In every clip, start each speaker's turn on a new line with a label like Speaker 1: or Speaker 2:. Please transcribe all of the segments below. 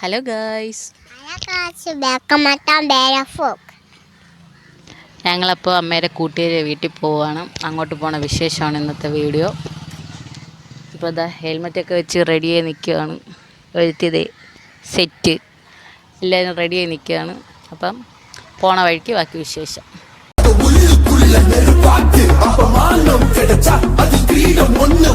Speaker 1: Hello
Speaker 2: girls
Speaker 1: ഞങ്ങളപ്പോൾ അമ്മയുടെ കൂട്ടുകാരെ വീട്ടിൽ പോവുകയാണ് അങ്ങോട്ട് പോണ വിശേഷമാണ് ഇന്നത്തെ വീഡിയോ. ഇപ്പോൾ അതാ ഹെൽമെറ്റൊക്കെ വെച്ച് റെഡിയായി നിൽക്കുകയാണ് ഒരുത്തിയത് സെറ്റ് എല്ലാവരും റെഡിയായി നിൽക്കുകയാണ് അപ്പം പോണ വഴിക്ക് ബാക്കി വിശേഷം.
Speaker 3: ഒന്നു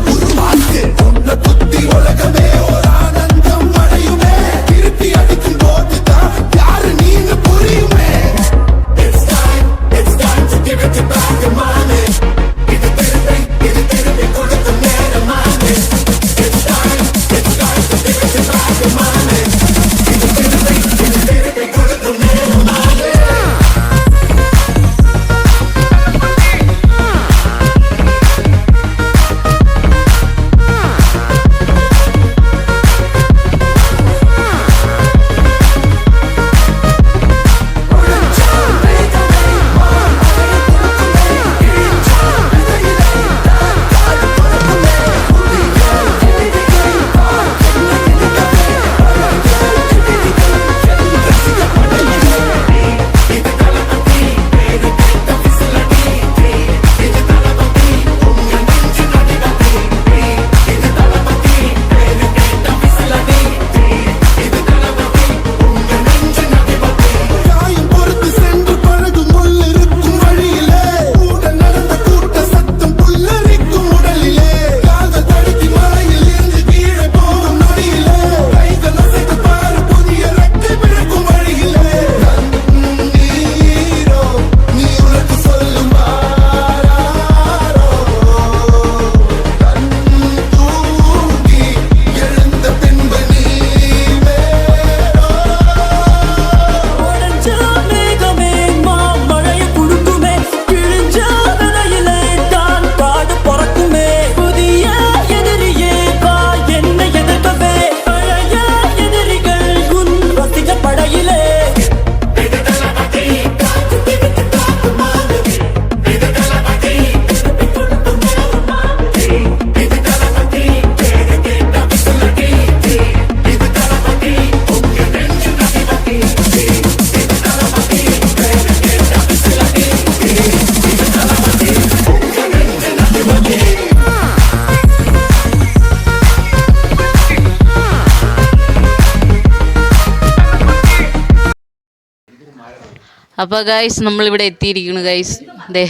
Speaker 1: അപ്പോൾ ഗൈസ് നമ്മളിവിടെ എത്തിയിരിക്കുന്നു ഗൈസ് ദേ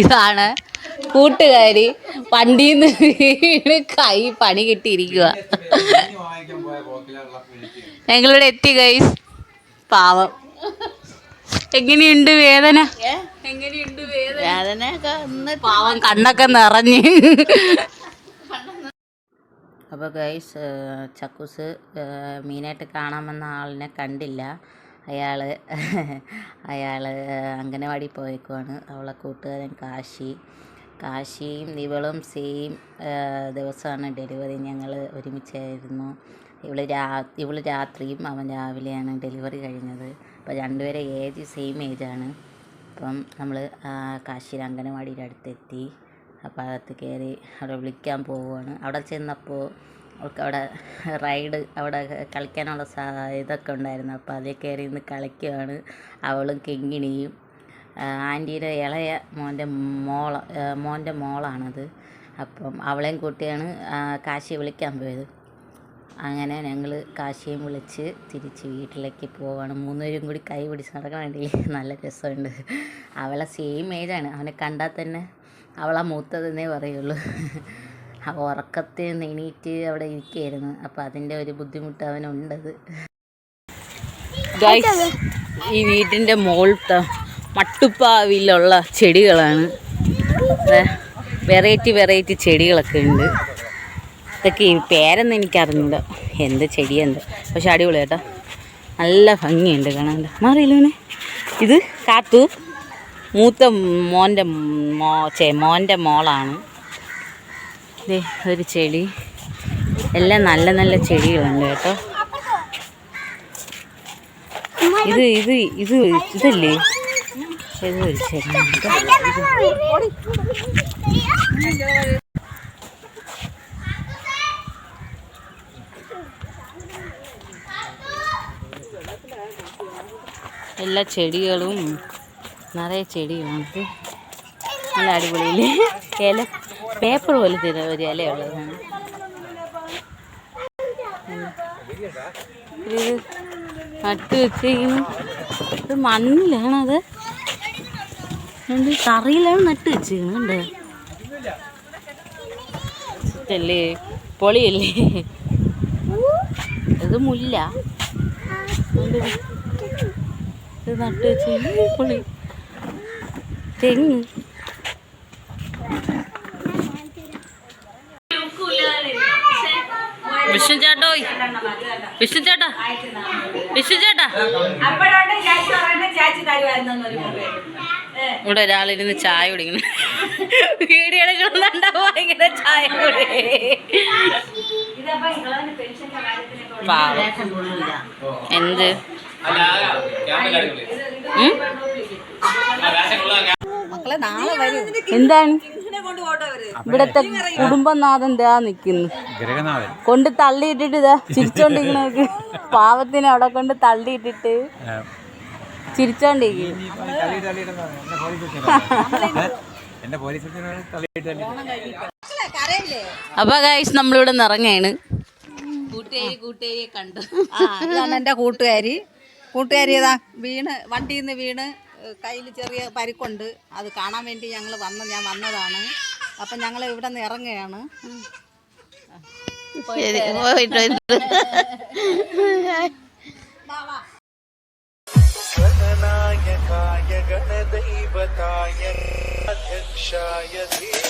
Speaker 1: ഇതാണ് കൂട്ടുകാരി വണ്ടിയിൽ നിന്ന് വീണ് കൈ പണി കിട്ടിയിരിക്കുക ഞങ്ങളിവിടെ എത്തി ഗൈസ് പാവം. എങ്ങനെയുണ്ട് വേദന? എങ്ങനെയുണ്ട് വേദന? പാവം കണ്ണൊക്കെ നിറഞ്ഞ്. അപ്പോൾ ഗൈസ് ചക്കൂസ് മീനായിട്ട് കാണാമെന്ന ആളിനെ കണ്ടില്ല. അയാൾ അയാൾ അംഗനവാടി പോയേക്കുവാണ്. അവളെ കൂട്ടുകാരൻ കാശി. കാശിയും ഇവളും സെയിം ദിവസമാണ് ഡെലിവറി ഞങ്ങൾ ഒരുമിച്ചായിരുന്നു. ഇവൾ രാ ഇവൾ രാത്രിയും അവൻ രാവിലെയാണ് ഡെലിവറി കഴിഞ്ഞത്. അപ്പോൾ രണ്ടുപേരെ ഏജ് സെയിം ഏജാണ് അപ്പം നമ്മൾ കാശിയിൽ അംഗനവാടിയുടെ അടുത്തെത്തി. അപ്പോൾ അകത്ത് കയറി അവിടെ വിളിക്കാൻ പോവുകയാണ് അവിടെ ചെന്നപ്പോൾ അവൾക്ക് അവിടെ റൈഡ് അവിടെ കളിക്കാനുള്ള ഇതൊക്കെ ഉണ്ടായിരുന്നു. അപ്പോൾ അതിൽ കയറി ഇന്ന് കളിക്കുകയാണ് അവളും കിങ്ങിണിയും. ആന്റിയുടെ ഇളയ മോന്റെ മോള മോന്റെ മോളാണത്. അപ്പം അവളെയും കൂട്ടിയാണ് കാശി കാശിയെ വിളിക്കാൻ പോയത്. അങ്ങനെ ഞങ്ങൾ കാശിയും വിളിച്ച് തിരിച്ച് വീട്ടിലേക്ക് പോവാണ്. മൂന്നുപേരും കൂടി കൈ പിടിച്ച് വേണ്ടി നല്ല രസമുണ്ട്. അവളെ സെയിം ഏജാണ് അവനെ കണ്ടാൽ തന്നെ അവളാ മൂത്തതെന്നേ പറയുള്ളൂ. അവ ഉറക്കത്തിൽ നിന്ന് എണീറ്റ് അവിടെ ഇരിക്കുകയായിരുന്നു. അപ്പോൾ അതിന്റെ ഒരു ബുദ്ധിമുട്ട് അവനുണ്ടത്. ഈ വീടിന്റെ മുകളിലത്തെ മട്ടുപ്പാവിലുള്ള ചെടികളാണ്. വെറൈറ്റി വെറൈറ്റി ചെടികളൊക്കെ ഉണ്ട്. ഇതൊക്കെ പേരൊന്നും എനിക്കറിഞ്ഞില്ല എന്ത് ചെടിയുണ്ട് പക്ഷെ അടിപൊളി കേട്ടോ. നല്ല ഭംഗിയുണ്ട് കാണാൻ മാറിയില്ലേ ഇത് കാത്തു. മൂത്ത മോന്റെ മോ ചേ മോന്റെ മോളാണ്. ഒരു ചെടി. എല്ലാം നല്ല നല്ല ചെടികളുണ്ട് കേട്ടോ. ഇത് ഇത് ഇത് ഇതല്ലേ? ഇത് ഒരു ചെടി. എല്ലാ ചെടികളും നിറയെ ചെടികളുണ്ട് നല്ല അടിപൊളിയിൽ ഏലം പേപ്പർ പോലെ തരുന്ന ഒരു ഇലയുള്ളതാണ് നട്ട് വെച്ചിരിക്കുന്നു. ഇത് മണ്ണിലാണത് കറിയിലാണ് നട്ട് വെച്ചിരിക്കുന്നത് അല്ലേ പൊളിയല്ലേ? ഇത് മുല്ല. ഇത് നട്ട് വെച്ച് പൊളി. തെങ്ങ് വിഷ്ണു ചേട്ടോ വിഷ്ണു ചേട്ടാ വിഷ്ണു ചേട്ടാ ഇവിടെ ഒരാളിരുന്ന് ചായ കുടിക്കുന്നു. വീഡിയോ എടുക്കണമെന്നുണ്ടാവും ഭയങ്കര ചായ കുടി. പാവം. എന്ത്? വരും. എന്താണ്? ഇവിടത്തെ കുടുംബനാഥൻ ദാ നിക്കുന്നു. കൊണ്ട് തള്ളിയിട്ടിട്ട് ഇതാ ചിരിച്ചോണ്ടിരിക്കണ പാവത്തിന് അവിടെ കൊണ്ട് തള്ളിയിട്ടിട്ട്
Speaker 4: തള്ളിയിട്ട്
Speaker 1: അപ്പൊ ഗൈസ് നമ്മളിവിടെ നിറങ്ങാണ് കൂട്ടുകാരി കൂട്ടുകാരിയെ കണ്ടു.
Speaker 5: ആ ഇതാണ് എന്റെ കൂട്ടുകാരി. കൂട്ടുകാരി ഇതാ വീണ് വണ്ടിയിൽ നിന്ന് വീണ് കയ്യിൽ ചെറിയ പരിക്കുണ്ട്. അത് കാണാൻ വേണ്ടി ഞങ്ങൾ വന്ന ഞാൻ വന്നതാണ്. അപ്പം ഞങ്ങൾ ഇവിടെ നിന്ന് ഇറങ്ങുകയാണ്.
Speaker 1: ശരി അധ്യക്ഷായ വരൂ.